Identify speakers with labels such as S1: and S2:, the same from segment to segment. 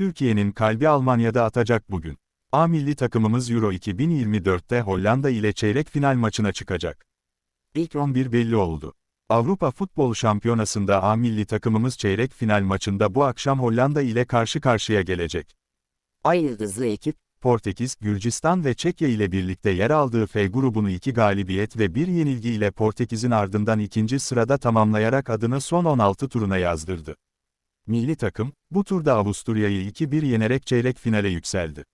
S1: Türkiye'nin kalbi Almanya'da atacak bugün. A milli takımımız Euro 2024'te Hollanda ile çeyrek final maçına çıkacak. İlk 11 belli oldu. Avrupa Futbol Şampiyonası'nda A milli takımımız çeyrek final maçında bu akşam Hollanda ile karşı karşıya gelecek.
S2: Ay yıldızlı ekip,
S1: Portekiz, Gürcistan ve Çekya ile birlikte yer aldığı F grubunu iki galibiyet ve bir yenilgi ile Portekiz'in ardından ikinci sırada tamamlayarak adını son 16 turuna yazdırdı. Milli takım, bu turda Avusturya'yı 2-1 yenerek çeyrek finale yükseldi.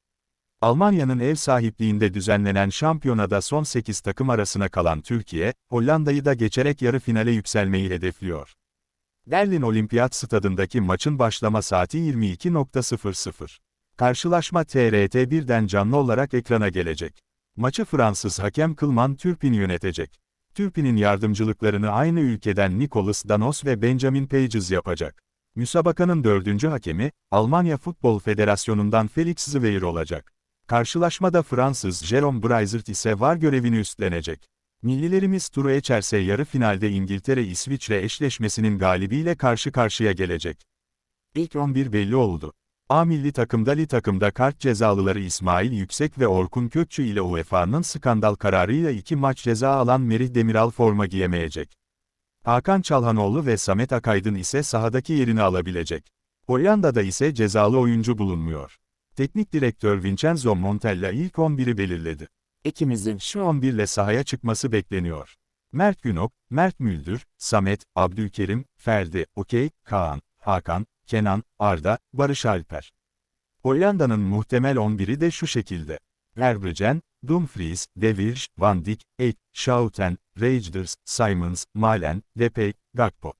S1: Almanya'nın ev sahipliğinde düzenlenen şampiyonada son 8 takım arasına kalan Türkiye, Hollanda'yı da geçerek yarı finale yükselmeyi hedefliyor. Berlin Olimpiyat Stadındaki maçın başlama saati 22.00. Karşılaşma TRT1'den canlı olarak ekrana gelecek. Maçı Fransız hakem Kılman Türpin yönetecek. Türpin'in yardımcılıklarını aynı ülkeden Nicolas Danos ve Benjamin Pages yapacak. Müsabakanın dördüncü hakemi, Almanya Futbol Federasyonu'ndan Felix Zweir olacak. Karşılaşmada Fransız Jerome Breizert ise var görevini üstlenecek. Millilerimiz turu geçerse yarı finalde İngiltere-İsviçre eşleşmesinin galibiyle karşı karşıya gelecek. İlk 11 belli oldu. A milli takımda li takımda kart cezalıları İsmail Yüksek ve Orkun Kökçü ile UEFA'nın skandal kararıyla iki maç ceza alan Merih Demiral forma giyemeyecek. Hakan Çalhanoğlu ve Samet Akaydın ise sahadaki yerini alabilecek. Hollanda'da ise cezalı oyuncu bulunmuyor. Teknik direktör Vincenzo Montella ilk 11'i belirledi.
S2: ikimizin
S1: Şu 11 ile sahaya çıkması bekleniyor. Mert Günok, Mert Müldür, Samet, Abdülkerim, Ferdi, Okey, Kaan, Hakan, Kenan, Arda, Barış Alper. Hollanda'nın muhtemel 11'i de şu şekilde. Herbrechen, Dumfries, De Vrij, Van Dijk, Eyck, Schouten, Reijnders, Simons, Malen, Depay, Gakpo.